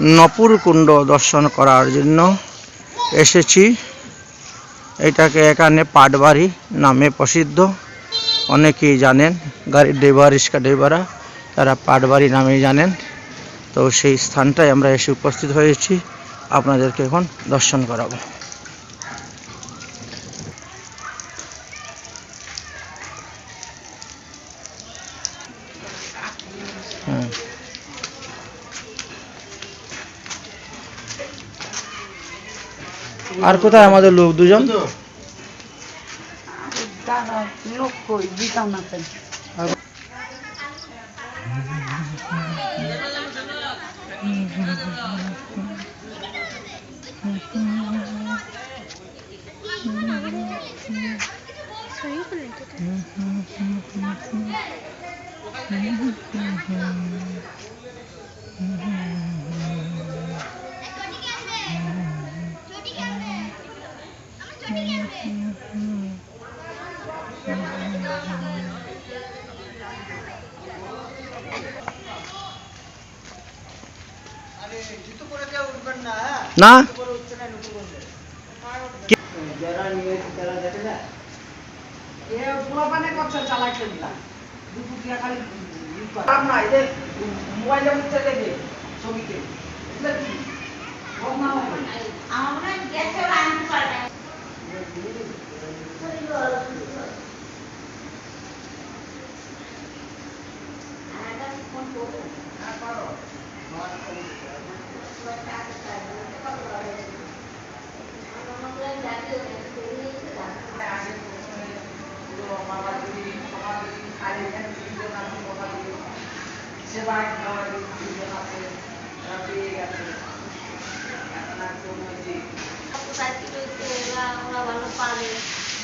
নপুর কুণ্ড দর্শন করার জন্য এসেছি। এটাকে এখানে পাটবাড়ি নামে প্রসিদ্ধ। অনেকেই জানেন গাড়ির ড্রাইভার, রিক্সা ড্রাইভাররা, তারা পাটবাড়ি নামেই জানেন। তো সেই স্থানটায় আমরা এসে উপস্থিত হয়েছি। আপনাদেরকে এখন দর্শন করাবো। আর কোথায় আমাদের লোক দুজন দাঁড়া লোক কই দিতাম না তাই না এ পোলাপানে করছে চালাইতে দিলাম দুটো টিয়া খালি কাম না এদের মোবাইলে উঠতে দেখে ছবিতে বুঝলে কি বদনাম হবে। সেবা খাওয়া দুজন আছে তারা পেয়ে গেছে এখন আর কোনো ওই যে ওরা ভালো পারে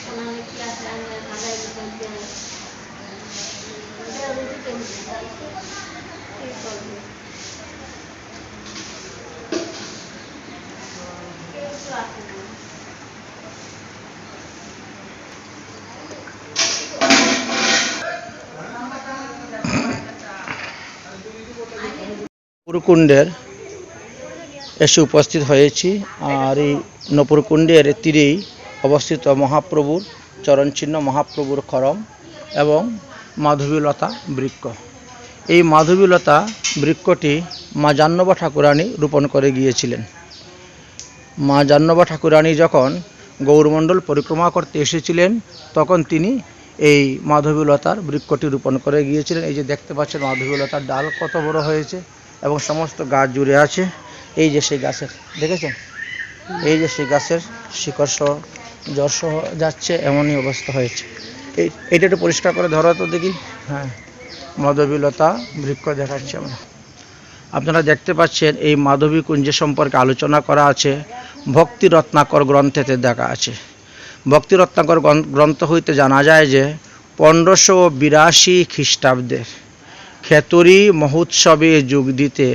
ওনার কি আছে আমি হাজার দিতে নপুরকুণ্ডের এসে উপস্থিত হয়েছি। আর এই নপুরকুণ্ডের তীরেই অবস্থিত মহাপ্রভুর চরণচিহ্ন, মহাপ্রভুর খরম এবং মাধবীলতা বৃক্ষ। এই মাধবীলতা বৃক্ষটি মা জাহ্নবা ঠাকুরানী রোপণ করে গিয়েছিলেন। মা জাহ্নবা ঠাকুরানী যখন গৌরমণ্ডল পরিক্রমা করতে এসেছিলেন, তখন তিনি এই মাধবীলতার বৃক্ষটি রোপণ করে গিয়েছিলেন। এই যে দেখতে পাচ্ছেন, মাধবীলতার ডাল কত বড় হয়েছে। এবং সমস্ত গাছ জুড়ে আছে। এই যে সেই গাছের, দেখেছেন? এই যে সেই গাছের শিকড় সহ, জ্বর সহ যাচ্ছে, এমনই অবস্থা হয়েছে। এই এটা একটু পরিষ্কার করে ধরো তো দেখি। হ্যাঁ মাধবীলতা বৃক্ষ দেখাচ্ছি আমরা। আপনারা দেখতে পাচ্ছেন, এই মাধবী কুঞ্জ সম্পর্কে আলোচনা করা আছে। ভক্তি রত্নাকর গ্রন্থেতে দেখা আছে। ভক্তি রত্নাকর গ্রন্থ- গ্রন্থ হইতে জানা যায় যে, পনেরোশো বিরাশি খ্রিস্টাব্দের খেতরি মহোৎসবে যোগ দিতে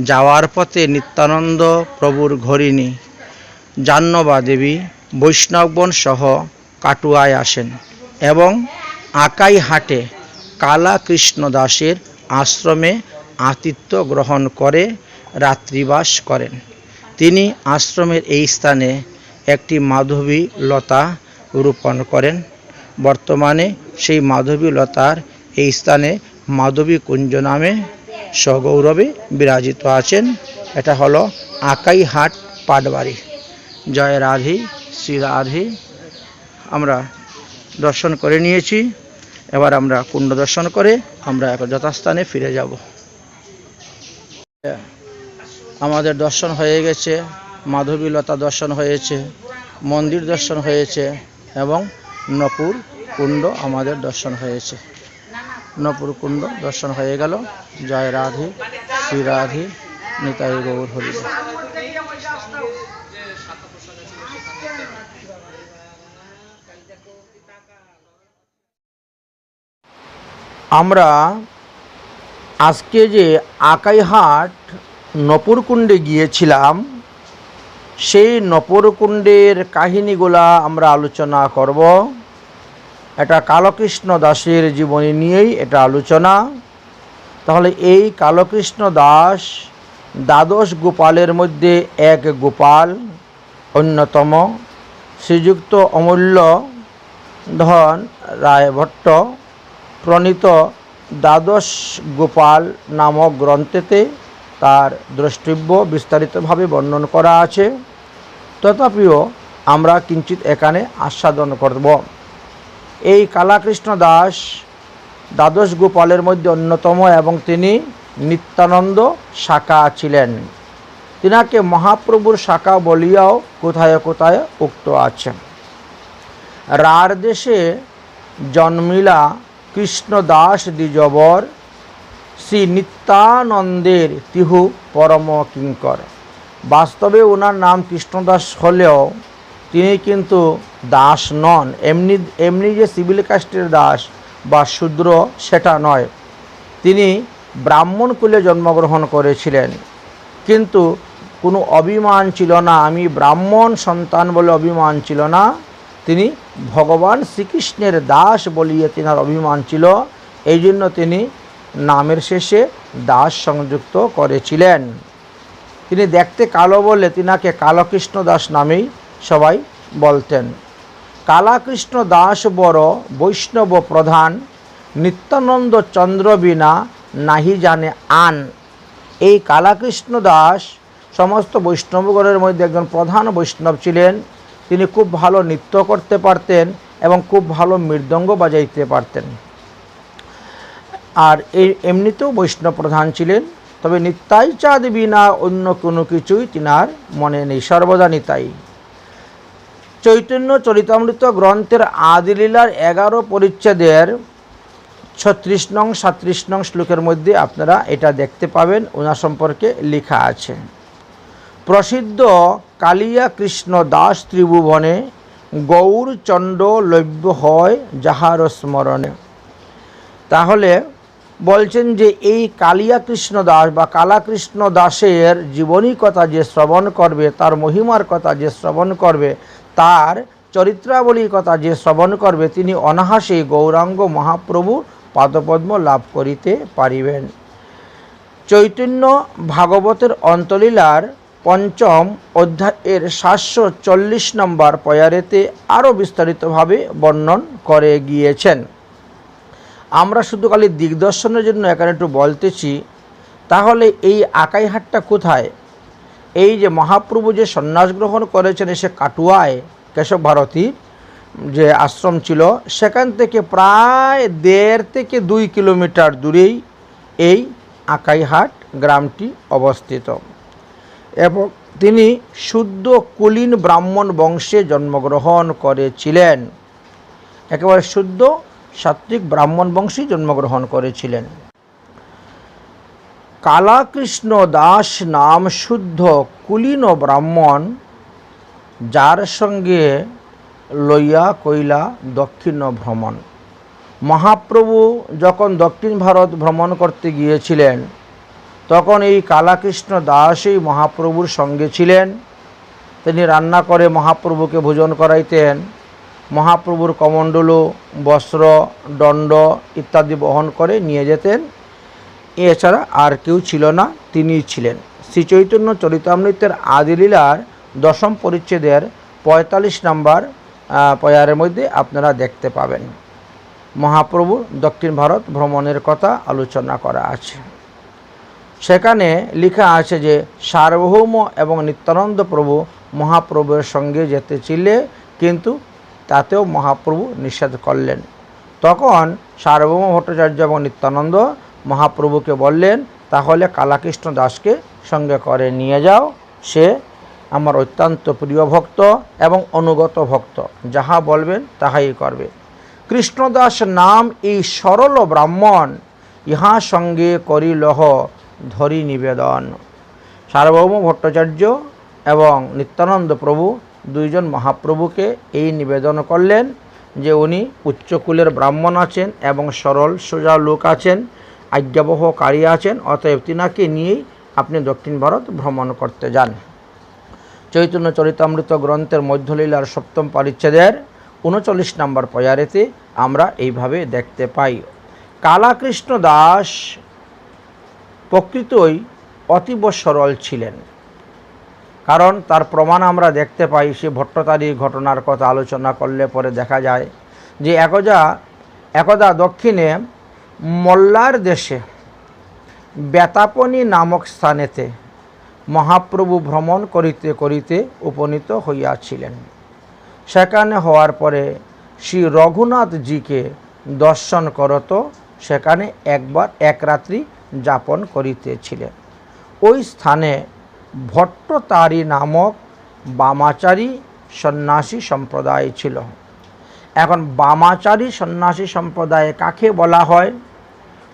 যাওয়ার পথে নিত্যানন্দ প্রভুর ঘরিণী জাহ্নবা দেবী বৈষ্ণবগণ সহ কাটুয়ায় আসেন এবং আকাই হাটে কালা কৃষ্ণ দাসের আশ্রমে আতিথ্য গ্রহণ করে রাত্রিবাস করেন। তিনি আশ্রমের এই স্থানে একটি মাধবী লতা রোপণ করেন। বর্তমানে সেই মাধবী লতার এই স্থানে মাধবী কুঞ্জ নামে সগৌরবে বিরাজিত আছেন। এটা হলো আকাইহাট পাটবাড়ি। জয় রাধি, শ্রী রাধি। আমরা দর্শন করে নিয়েছি। এবার আমরা কুণ্ড দর্শন করে আমরা এখন যথাস্থানে ফিরে যাব। আমাদের দর্শন হয়ে গেছে মাধবীলতা দর্শন হয়েছে, মন্দির দর্শন হয়েছে এবং নপুর কুণ্ড আমাদের দর্শন হয়েছে। নপুর কুণ্ড দর্শন হয়ে গেল। জয় রাধে, শ্রী রাধে, নিতাই গৌর হরি। আমরা আজকে যে আকাইহাট নপুরকুণ্ডে গিয়েছিলাম, সেই নপুরকুণ্ডের কাহিনীগুলা আমরা আলোচনা করব। এটা কালকৃষ্ণ দাসের জীবনী নিয়েই এটা আলোচনা। তাহলে এই কালকৃষ্ণ দাস দ্বাদশ গোপালের মধ্যে এক গোপাল, অন্যতম শ্রীযুক্ত অমূল্য ধন রায়ভট্ট, প্রণীত দ্বাদশ গোপাল নামক গ্রন্থেতে তার দ্রষ্টব্য বিস্তারিতভাবে বর্ণন করা আছে। তথাপিও আমরা কিঞ্চিত এখানে আস্বাদন করব। এই কালাকৃষ্ণ দাস দ্বাদশ গোপালের মধ্যে অন্যতম এবং তিনি নিত্যানন্দ শাখা ছিলেন। তিনাকে মহাপ্রভুর শাখা বলিয়াও কোথায় কোথায় উক্ত আছে। রার দেশে জন্মিলা কৃষ্ণদাস দ্বিজবর শ্রী নিত্যানন্দের তিহু পরম কিঙ্কর। বাস্তবে ওনার নাম কৃষ্ণদাস হলেও তিনি কিন্তু দাস নন। এমনি এমনি যে সিভিল কাস্টের দাস বা শূদ্র, সেটা নয়। তিনি ব্রাহ্মণ কুলে জন্মগ্রহণ করেছিলেন। কিন্তু কোনো অভিমান ছিল না। আমি ব্রাহ্মণ সন্তান বলে অভিমান ছিল না। তিনি ভগবান শ্রীকৃষ্ণের দাস বলিয়ে তিনার অভিমান ছিল। এই জন্য তিনি নামের শেষে দাস সংযুক্ত করেছিলেন। তিনি দেখতে কালো বলে তিনাকে কালকৃষ্ণ দাস নামেই সবাই বলতেন। কালাকৃষ্ণ দাস বড়, বৈষ্ণব প্রধান, নিত্যানন্দ চন্দ্র বিনা নাহি জানে আন। এই কালাকৃষ্ণ দাস সমস্ত বৈষ্ণবগণের মধ্যে একজন প্রধান বৈষ্ণব ছিলেন। তিনি খুব ভালো নৃত্য করতে পারতেন এবং খুব ভালো মৃদঙ্গ বাজাইতে পারতেন। আর এই এমনিতেও বৈষ্ণব প্রধান ছিলেন, তবে নিত্যাই চাঁদ বিনা অন্য কোনো কিছুই তিনার মনে নেই, সর্বদা নিতাই। চৈতন্য চরিতামৃত গ্রন্থের আদিলীলার এগারো পরিচ্ছেদের ছত্রিশ নং, সাত্রিশ নং শ্লোকের মধ্যে আপনারা এটা দেখতে পাবেন। ওনার সম্পর্কে লেখা আছে। প্রসিদ্ধ কালিয়া কৃষ্ণ দাস ত্রিভুবনে গৌরচণ্ড লভ্য হয় যাহার স্মরণে। তাহলে বলছেন যে এই কালিয়া কৃষ্ণ দাস বা কালাকৃষ্ণ দাসের জীবনী কথা যে শ্রবণ করবে, তার মহিমার কথা যে শ্রবণ করবে তার চরিত্রাবলীর কথা যে শ্রবণ করবে, তিনি অনাহাসে গৌরাঙ্গ মহাপ্রভুর পাদপদ্ম লাভ করিতে পারিবেন। চৈতন্য ভাগবতের অন্তলীলার পঞ্চম অধ্যায়ের সাতশো চল্লিশ নম্বর পয়ারেতে আরও বিস্তারিতভাবে বর্ণন করে গিয়েছেন। আমরা শুধু খালি দিগদর্শনের জন্য এখানে একটু বলতেছি, তাহলে এই আকাইহাটটা কোথায়? এই যে মহাপ্রভু যে সন্ন্যাস গ্রহণ করেছেন সে কাটুয়ায়, কেশব ভারতীর যে আশ্রম ছিল, সেখান থেকে প্রায় দেড় থেকে দুই কিলোমিটার দূরেই এই আকাইহাট গ্রামটি অবস্থিত। এবং তিনি শুদ্ধ কুলীন ব্রাহ্মণ বংশে জন্মগ্রহণ করেছিলেন। একেবারে শুদ্ধ সাত্ত্বিক ব্রাহ্মণ বংশেই জন্মগ্রহণ করেছিলেন। কালাকৃষ্ণ দাস নাম শুদ্ধ কুলীন ব্রাহ্মণ, যার সঙ্গে লইয়া কইলা দক্ষিণ ভ্রমণ। মহাপ্রভু যখন দক্ষিণ ভারত ভ্রমণ করতে গিয়েছিলেন, তখন এই কালাকৃষ্ণ দাসই মহাপ্রভুর সঙ্গে ছিলেন। তিনি রান্না করে মহাপ্রভুকে ভোজন করাইতেন। মহাপ্রভুর কমণ্ডলু, বস্ত্র, দণ্ড ইত্যাদি বহন করে নিয়ে যেতেন। এছাড়া আর কেউ ছিল না তিনিই ছিলেন। শ্রীচৈতন্য চরিতামৃতের আদিলীলার দশম পরিচ্ছেদের পঁয়তাল্লিশ নম্বর পয়ারের মধ্যে আপনারা দেখতে পাবেন। মহাপ্রভুর দক্ষিণ ভারত ভ্রমণের কথা আলোচনা করা আছে। সেখানে লেখা আছে যে, সার্বভৌম এবং নিত্যানন্দ প্রভু মহাপ্রভুর সঙ্গে যেতে ছিলে, কিন্তু তাতেও মহাপ্রভু নিষেধ করলেন। তখন সার্বভৌম ভট্টাচার্য এবং নিত্যানন্দ মহাপ্রভুকে বললেন, তাহলে কালাকৃষ্ণ দাসকে সঙ্গে করে নিয়ে যাও। সে আমার অত্যন্ত প্রিয় ভক্ত এবং অনুগত ভক্ত। যাহা বলবেন তাহাই করবে। কৃষ্ণদাস নাম এই সরল ব্রাহ্মণ ইহা সঙ্গে করিলহ ধরি নিবেদন। সার্বভৌম ভট্টাচার্য এবং নিত্যানন্দ প্রভু দুইজন মহাপ্রভুকে এই নিবেদন করলেন যে উনি উচ্চকুলের ব্রাহ্মণ আছেন এবং সরল সোজা লোক আছেন। আজ্ঞাবহকারী আছেন, অতএব তিনাকে নিয়েই আপনি দক্ষিণ ভারত ভ্রমণ করতে যান। চৈতন্য চরিতামৃত গ্রন্থের মধ্যলীলার সপ্তম পরিচ্ছেদের উনচল্লিশ নম্বর পয়ারেতে আমরা এইভাবে দেখতে পাই। কালাকৃষ্ণ দাস প্রকৃতই অতীব সরল ছিলেন। কারণ তার প্রমাণ আমরা দেখতে পাই, সে ভট্টতারী ঘটনার কথা আলোচনা করলে পরে দেখা যায় যে একজা, একদা দক্ষিণে মল্লার দেশে বেতাপনি নামক স্থানেতে মহাপ্রভু ভ্রমণ করিতে করিতে উপনীত হইয়াছিলেন। সেখানে হওয়ার পরে শ্রী রঘুনাথজিকে দর্শন করত, সেখানে একবার এক রাত্রি যাপন করিতেছিলেন। ওই স্থানে ভট্টতারী নামক বামাচারী সন্ন্যাসী সম্প্রদায় ছিল। এখন বামাচারী সন্ন্যাসী সম্প্রদায় কাকে বলা হয়?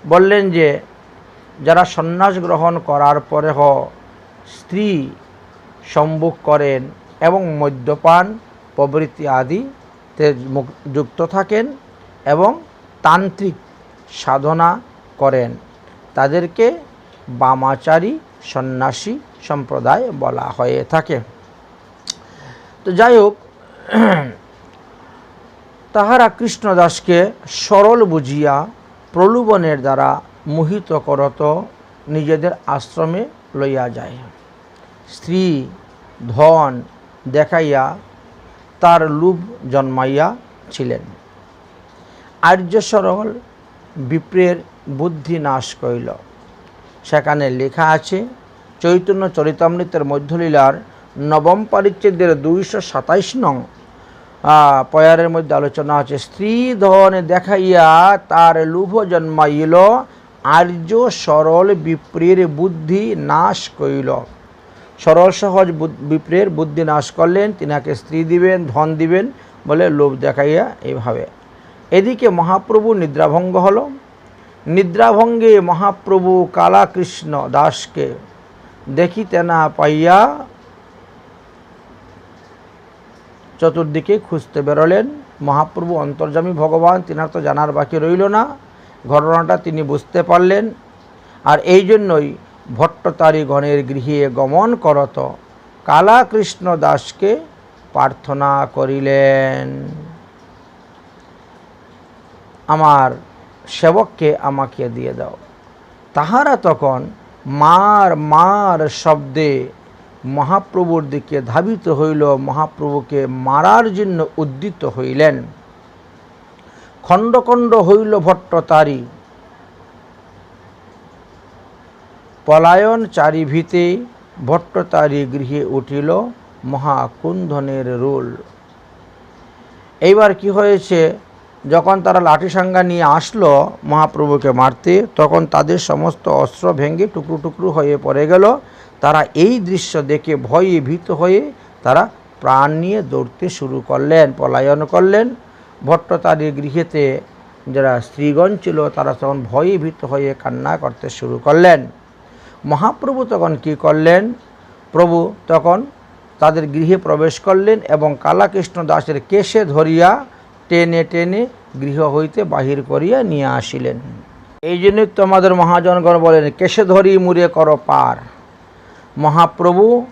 বললেন যে, যারা সন্ন্যাস গ্রহণ করার পরে হ স্ত্রী সম্মুখ করেন এবং মদ্যপান প্রবৃত্তি আদিতে যুক্ত থাকেন এবং তান্ত্রিক সাধনা করেন, তাদেরকে বামাচারী সন্ন্যাসী সম্প্রদায় বলা হয়ে থাকে। তো যাই হোক, তাহারা কৃষ্ণদাসকে সরল বুঝিয়া প্রলোভনের দ্বারা মোহিত করত নিজেদের আশ্রমে লইয়া যায়। স্ত্রী ধন দেখাইয়া তার লোভ জন্মাইয়া ছিলেন। আর্য সরল বিপ্রের বুদ্ধি নাশ করিল। সেখানে লেখা আছে, চৈতন্য চরিতামৃতের মধ্যলীলার নবম পরিচ্ছেদের দুইশো সাতাইশ নং পয়ারের মধ্যে আলোচনা আছে স্ত্রী ধন দেখাইয়া তার লোভ জন্মাইল, আর্য সরল বিপ্রের বুদ্ধি নাশ করিল সরল সহজ বিপ্রের বুদ্ধি নাশ করলেন, তিনাকে স্ত্রী দিবেন, ধন দিবেন বলে লোভ দেখাইয়া এইভাবে এদিকে মহাপ্রভু নিদ্রাভঙ্গ হল। নিদ্রাভঙ্গে মহাপ্রভু কালাকৃষ্ণ দাসকে দেখিতে না পাইয়া চতুর্দিকে খুঁজতে বেরোলেন। মহাপ্রভু অন্তর্যামী ভগবান, তিনার তো জানার বাকি রইল না। ঘটনাটা তিনি বুঝতে পারলেন। আর এই জন্যই ভট্টতারী গণের গৃহে গমন করত। কালাকৃষ্ণ দাসকে প্রার্থনা করিলেন। আমার সেবককে আমাকে দিয়ে দাও। তাহারা তখন মার মার শব্দে মহাপ্রভুর দিকে ধাবিত হইল, মহাপ্রভুকে মারার জন্য উদ্যত হইলেন। খণ্ড খণ্ড হইল ভট্টতারী পলায়ন চারিভিতে ভট্টতারী গৃহে উঠিল, মহাকুন্ধনের রোল। এইবার কি হয়েছে? যখন তারা লাঠি লাঠিসাঙ্গা নিয়ে আসলো মহাপ্রভুকে মারতে, তখন তাদের সমস্ত অস্ত্র ভেঙে টুকরো টুকরো হয়ে পড়ে গেল। তারা এই দৃশ্য দেখে ভয়ে ভীত হয়ে তারা প্রাণ নিয়ে দৌড়তে শুরু করলেন, পলায়ন করলেন। ভট্টতারী গৃহেতে যারা স্ত্রীগণ ছিল, তারা তখন ভয়ে ভীত হয়ে কান্না করতে শুরু করলেন। মহাপ্রভু তখন কি করলেন? প্রভু তখন তাদের গৃহে প্রবেশ করলেন এবং কালাকৃষ্ণ দাসের কেশে ধরিয়া টেনে টেনে গৃহ হইতে বাহির করিয়া নিয়ে আসিলেন। এই জন্যই তোমাদের মহাজনগণ বলেন, কেশে ধরি, মুড়ে করো পার। মহাপ্রভু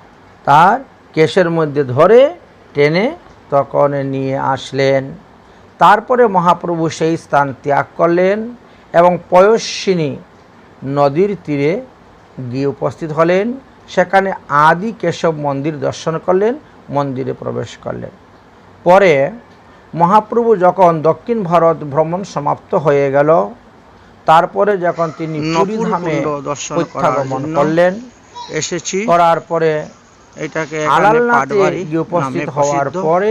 তার কেশের মধ্যে ধরে টেনে তখন নিয়ে আসলেন। তারপরে মহাপ্রভু সেই স্থান ত্যাগ করলেন এবং পয়স্বিনী নদীর তীরে গিয়ে উপস্থিত হলেন। সেখানে আদি কেশব মন্দির দর্শন করলেন মন্দিরে প্রবেশ করলেন। পরে মহাপ্রভু যখন দক্ষিণ ভারত ভ্রমণ সমাপ্ত হয়ে গেল তারপরে যখন তিনি পুরী ধামে প্রত্যাগমন করলেন এসেছি। করার পরে এটাকে আলালনাথে উপস্থিত হওয়ার পরে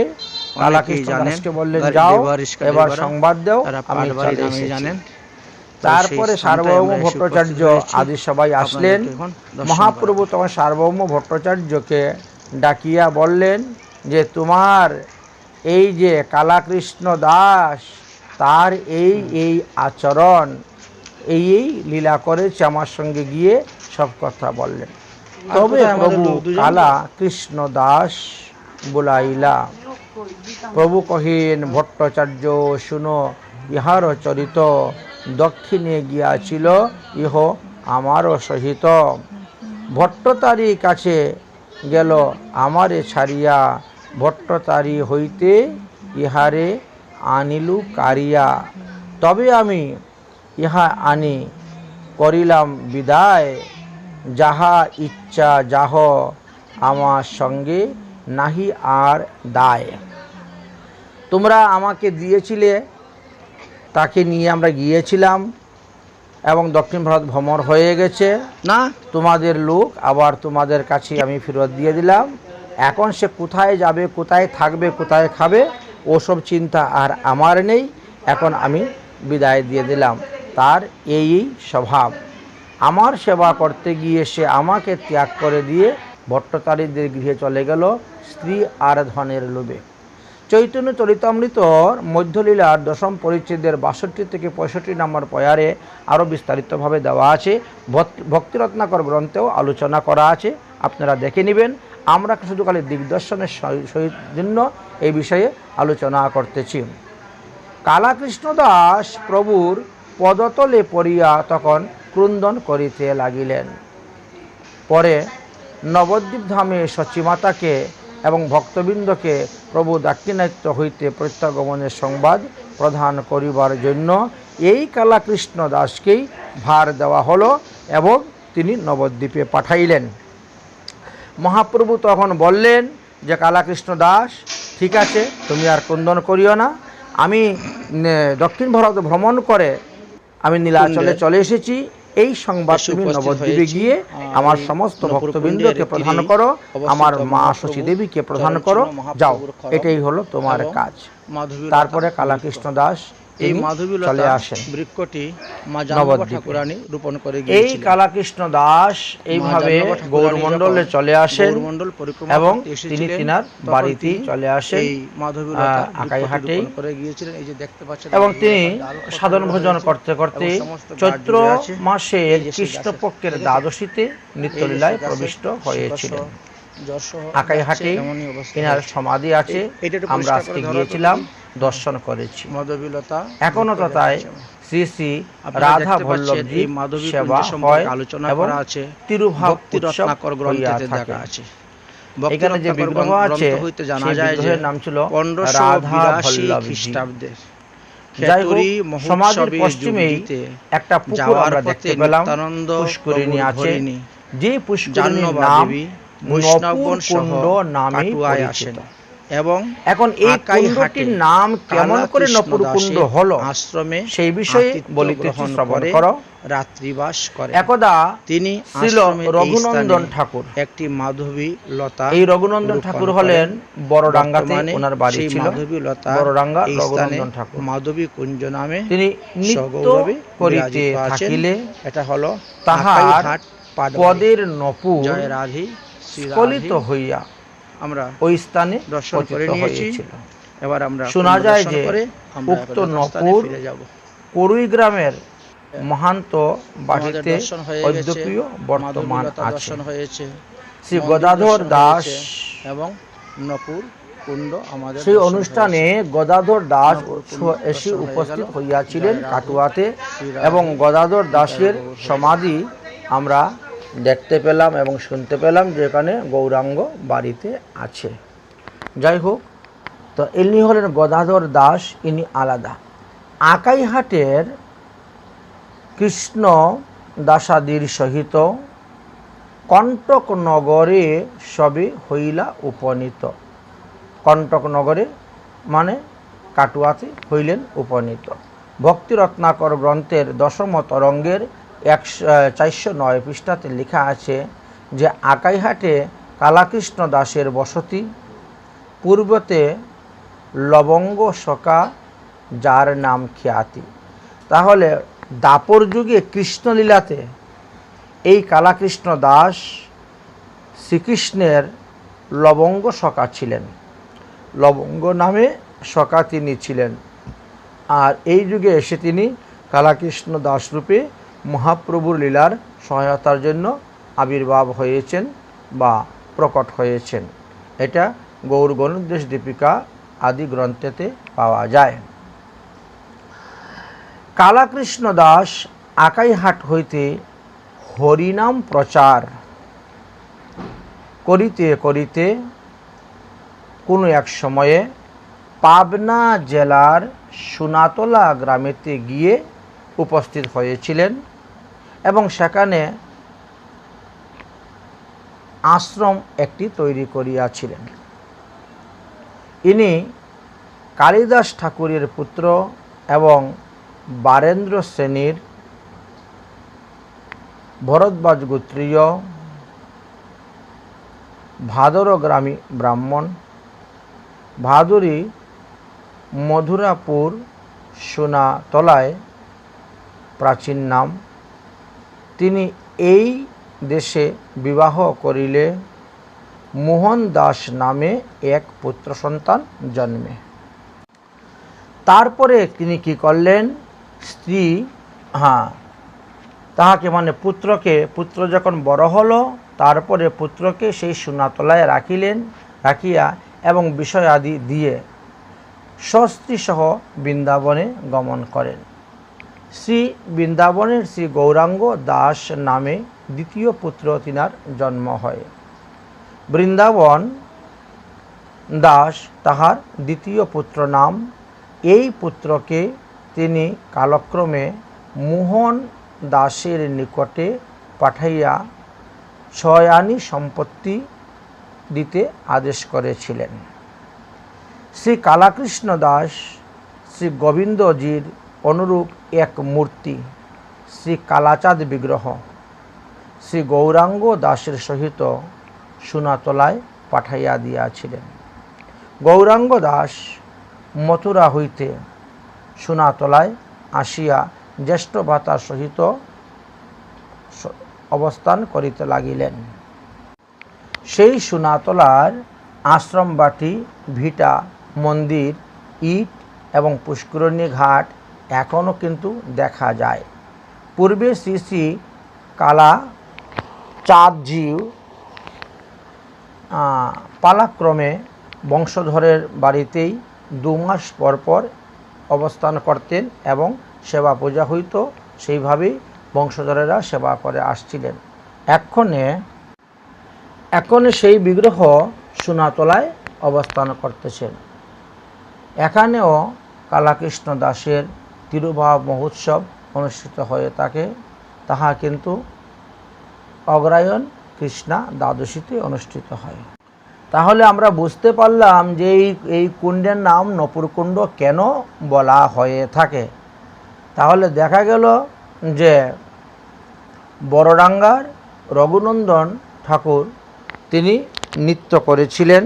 দাসকে বললেন যাও এবার সংবাদ দাও আমি। জানেন তারপরে সার্বভৌম ভট্টাচার্য আদি সবাই আসলেন। মহাপ্রভু তখন সার্বভৌম ভট্টাচার্যকে ডাকিয়া বললেন যে তোমার এই যে কালাকৃষ্ণ দাস তার এই এই আচরণ এই এই লীলা করেছে আমার সঙ্গে গিয়ে সব কথা বললেন। তবে প্রভু কালা কৃষ্ণ দাস বুলাইলা। প্রভু কহিন ভট্টাচার্য শুনো ইহার চরিত দক্ষিণে গিয়াছিল ইহ আমারও সহিত। ভট্টতারী কাছে গেল আমারে ছাড়িয়া। ভট্টতারী হইতে ইহারে আনিলু কারিয়া। তবে আমি ইহা আনি করিলাম বিদায়। যাহা ইচ্ছা যাহ আমার সঙ্গে, নাহি আর দায়। তোমরা আমাকে দিয়েছিলে, তাকে নিয়ে আমরা গিয়েছিলাম এবং দক্ষিণ ভারত ভ্রমণ হয়ে গেছে। না, তোমাদের লোক আবার তোমাদের কাছে আমি ফেরত দিয়ে দিলাম। এখন সে কোথায় যাবে, কোথায় থাকবে, কোথায় খাবে, ওসব চিন্তা আর আমার নেই। এখন আমি বিদায় দিয়ে দিলাম। তার এই স্বভাব। আমার সেবা করতে গিয়ে সে আমাকে ত্যাগ করে দিয়ে ভট্টতারীদের গৃহে চলে গেল স্ত্রী আর ধনের লোভে। চৈতন্য চরিতামৃতর মধ্যলীলার দশম পরিচ্ছেদের বাষট্টি থেকে পঁয়ষট্টি নম্বর পয়ারে আরও বিস্তারিতভাবে দেওয়া আছে। ভক্তি- ভক্তিরত্নাকর গ্রন্থেও আলোচনা করা আছে। আপনারা দেখে নেবেন। আমরা শুধু খালি দিগদর্শনের সহি- সহিত জন্য এই বিষয়ে আলোচনা করতেছি। কালাকৃষ্ণ দাস প্রভুর পদতলে পড়িয়া তখন ক্রন্দন করিতে লাগিলেন। পরে নবদ্বীপ ধামে সচিমাতাকে এবং ভক্তবৃন্দকে প্রভু দাক্ষিণাত্য হইতে প্রত্যাগমনের সংবাদ প্রদান করিবার জন্য এই কালাকৃষ্ণ দাসকেই ভার দেওয়া হলো এবং তিনি নবদ্বীপে পাঠাইলেন। মহাপ্রভু তখন বললেন যে কালাকৃষ্ণ দাস ঠিক আছে তুমি আর ক্রন্দন করিও না। আমি দক্ষিণ ভারত ভ্রমণ করে আমি নীলাচলে চলে এসেছি। এই সংবাদ তুমি নবদ্বীপে গিয়ে আমার সমস্ত ভক্তবৃন্দকে প্রধান করো আমার মা শশী দেবীকে প্রধান করো যাও। এটাই হলো তোমার কাজ। তারপরে কালাকৃষ্ণ দাস এই চলে আসেন বৃক্ষটি মা জানবা ঠাকুরানী রোপণ করে এই কালাকৃষ্ণ দাস এইভাবে গৌরমণ্ডলে চলে আসেন পরিক্রমা এবং তিনি তিনার বাড়িতেই চলে আসেন রোপণ করে গিয়েছিলেন। এই যে দেখতে পাচ্ছেন এবং তিনি সাধন ভোজন করতে করতে চৈত্র। মাসের এই কৃষ্ণপক্ষের দ্বাদশীতে নিত্যলীলায় প্রবিষ্ট হয়েছিলেন। আকাইহাটে এনার সমাধি আছে। আমরা আজকে গিয়েছিলাম দর্শন করেছি। মাধবীলতা এখনও তথায় শ্রী শ্রী রাধা বল্লভজি সেবা হয় আলোচনা এবং করা আছে। তিরুভাব উৎসব রত্নাকর হইয়া থাকে। দেখা আছে। এখানে যে বিগ্রহ আছে হইতে জানা সেই যায় যে নাম ছিল রাধা বল্লভজি যাই হোক সমাজের পশ্চিমেই একটা পুকুর আমরা দেখতে পেলাম পুষ্করিণী আছে। যে পুষ্করিণীর নাম বৈষ্ণবগণ সহ নামে পরিচিত। এবং এখন এই কুণ্ডটির নাম কেমন করে নপুরকুণ্ড হলো আশ্রমে সেই বিষয়ে বলিতেছি শ্রবণ করো রাত্রিবাস করে একদা তিনি ছিল রঘুনন্দন ঠাকুর। একটি মাধবী লতা এই রঘুনন্দন ঠাকুর। হলেন বড়ডাঙ্গাতে ওনার বাড়ি ছিল। মাধবী লতা বড়ডাঙ্গা এই স্থানে রঘুনন্দন ঠাকুর। মাধবী কুঞ্জ নামে তিনি নিত্য করিতে থাকিলে এটা হলো তাহার পদের নপুর জয় রাধি। স্খলিত হইয়া আমরা ওই স্থানে দর্শন করে নিয়েছি। এবার আমরা শোনা যায় যে উক্ত নপুর ফিরে যাব। করুই গ্রামের মহান্ত বাড়িতে অদ্যপীয় বর্তমান আছে শ্রী গদাধর দাস এবং নপুর কুণ্ড আমাদের সেই অনুষ্ঠানে গদাধর দাস এসে উপস্থিত হইয়াছিলেন কাটুয়াতে এবং গদাধর দাসের সমাধি আমরা দেখতে পেলাম এবং শুনতে পেলাম যে এখানে গৌরাঙ্গ বাড়িতে আছে। যাই হোক, তো ইনি হলেন গদাধর দাস, ইনি আলাদা। আকাইহাটের কৃষ্ণ দাসাদির সহিত কণ্টক নগরে সবে হইলা উপনীত। কণ্টক নগরে মানে কাটুয়াতে হইলেন উপনীত। ভক্তি রত্নাকর গ্রন্থের দশম তরঙ্গের একশো চারশো নয় পৃষ্ঠাতে লেখা আছে যে, আকাইহাটে কালাকৃষ্ণ দাসের বসতি, পূর্বতে লবঙ্গ সকা যার নাম খ্যাতি। তাহলে দাপর যুগে কৃষ্ণলীলাতে এই কালাকৃষ্ণ দাস শ্রীকৃষ্ণের লবঙ্গ সকা ছিলেন। লবঙ্গ নামে সকা তিনি ছিলেন। আর এই যুগে এসে তিনি কালাকৃষ্ণ দাস রূপে মহাপ্রভুর লীলার সহায়তার জন্য আবির্ভাব হয়েছেন বা প্রকট হয়েছেন। এটা গৌর গণোদ্দেশ দীপিকা আদি গ্রন্থেতে পাওয়া যায়। কালাকৃষ্ণ দাস আকাইহাট হইতে হরিনাম প্রচার করিতে করিতে কোনো এক সময়ে পাবনা জেলার সুনাতলা গ্রামেতে গিয়ে উপস্থিত হয়েছিলেন। এবং সেখানে আশ্রম একটি তৈরি করিয়াছিলেন। ইনি কালিদাস ঠাকুরের পুত্র এবং বারেন্দ্র শ্রেণির ভরদ্বাজ গোত্রীয় ভাদরগ্রামী ব্রাহ্মণ, ভাদুরী মধুরাপুর সোনাতলায় প্রাচীন নাম তিনি এই দেশে বিবাহ করিলে মোহন দাস নামে এক পুত্র সন্তান জন্মে। তারপরে তিনি কি করলেন? স্ত্রী হ্যাঁ তাহাকে মানে পুত্রকে, পুত্র যখন বড় হলো, তারপরে পুত্রকে সেই সোনাতলায় রাখিলেন, রাখিয়া এবং বিষয় আদি দিয়ে সস্ত্রীসহ বৃন্দাবনে গমন করেন। শ্রী বৃন্দাবনের শ্রী গৌরাঙ্গ দাস নামে দ্বিতীয় পুত্র তিনার জন্ম হয়। বৃন্দাবন দাস তাহার দ্বিতীয় পুত্র নাম। এই পুত্রকে তিনি কালক্রমে মোহন দাসের নিকটে পাঠাইয়া ছয়ানি সম্পত্তি দিতে আদেশ করেছিলেন। শ্রী কালাকৃষ্ণ দাস, শ্রী গোবিন্দজির অনুরূপ এক মূর্তি, শ্রী কালাচাঁদ বিগ্রহ। শ্রী গৌরাঙ্গ দাসের সহিত সোনাতলায় পাঠাইয়া দিয়াছিলেন। গৌরাঙ্গ দাস মথুরা হইতে সোনাতলায় আসিয়া জ্যেষ্ঠ ভাতার সহিত অবস্থান করিতে লাগিলেন। সেই সোনাতলার আশ্রমবাটি, ভিটা, মন্দির, ইট এবং পুষ্করণী ঘাট এখনও কিন্তু দেখা যায়। পূর্বে শ্রী শ্রী কালা চাঁদজিউ পালাক্রমে বংশধরের বাড়িতেই দু মাস পর পর অবস্থান করতেন এবং সেবা পূজা হইত, সেইভাবেই বংশধরেরা সেবা করে আসছিলেন। এক্ষণে এখন সেই বিগ্রহ সোনাতলায় অবস্থান করতেছেন। এখানেও কালাকৃষ্ণ দাসের তিরুভাব মহোৎসব অনুষ্ঠিত হয়ে থাকে। তাহা কিন্তু অগ্রায়ণ কৃষ্ণা দ্বাদশীতে অনুষ্ঠিত হয়। তাহলে আমরা বুঝতে পারলাম যে এই এই কুণ্ডের নাম নপুরকুণ্ড কেন বলা হয়ে থাকে। তাহলে দেখা গেল যে বড়ডাঙ্গার রঘুনন্দন ঠাকুর, তিনি নৃত্য করেছিলেন।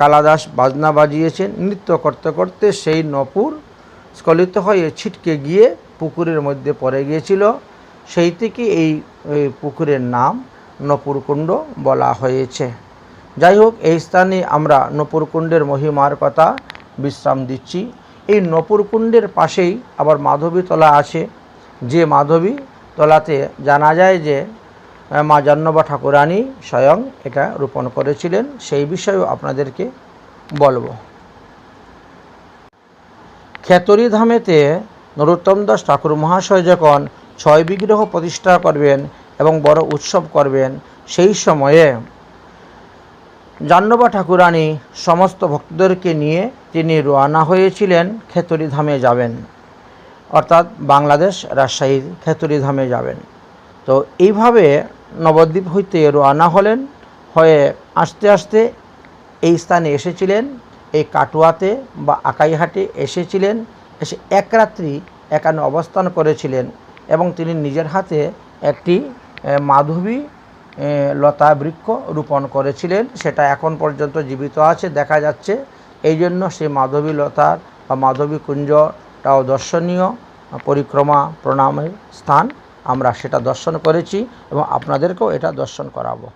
কালাদাস বাজনা বাজিয়েছেন। নৃত্য করতে করতে সেই নপুর স্খলিত হয়ে ছিটকে গিয়ে পুকুরের মধ্যে পড়ে গিয়েছিল। সেই থেকে এই পুকুরের নাম নপুরকুণ্ড বলা হয়েছে। যাই হোক, এই স্থানে আমরা নপুরকুণ্ডের মহিমার কথা বিশ্রাম দিচ্ছি। এই নপুরকুণ্ডের পাশেই আবার মাধবীতলা আছে। যে মাধবী তলাতে জানা যায় যে মা জাহ্নবা ঠাকুরানী স্বয়ং এটা রোপণ করেছিলেন। সেই বিষয়েও আপনাদেরকে বলব। খেতরি ধামেতে নরোত্তম দাস ঠাকুর মহাশয় যখন ছয় বিগ্রহ প্রতিষ্ঠা করবেন এবং বড় উৎসব করবেন, সেই সময়ে জাহ্নবা ঠাকুরানী সমস্ত ভক্তদেরকে নিয়ে তিনি রওনা হয়েছিলেন খেতরি ধামে যাবেন। অর্থাৎ বাংলাদেশ রাজশাহীর খেতরি ধামে যাবেন। তো এইভাবে নবদ্বীপ হইতে রওনা হলেন, হয়ে আস্তে আস্তে এই স্থানে এসেছিলেন। এই কাটুয়াতে বা আকাইহাটে এসেছিলেন, এসে এক রাত্রি এখানে অবস্থান করেছিলেন এবং তিনি নিজের হাতে একটি মাধবী লতা বৃক্ষ রোপণ করেছিলেন। সেটা এখন পর্যন্ত জীবিত আছে, দেখা যাচ্ছে। এই জন্য সেই মাধবী লতার বা মাধবী কুঞ্জটাও দর্শনীয়, পরিক্রমা, প্রণামের স্থান। আমরা সেটা দর্শন করেছি এবং আপনাদেরকেও এটা দর্শন করাবো।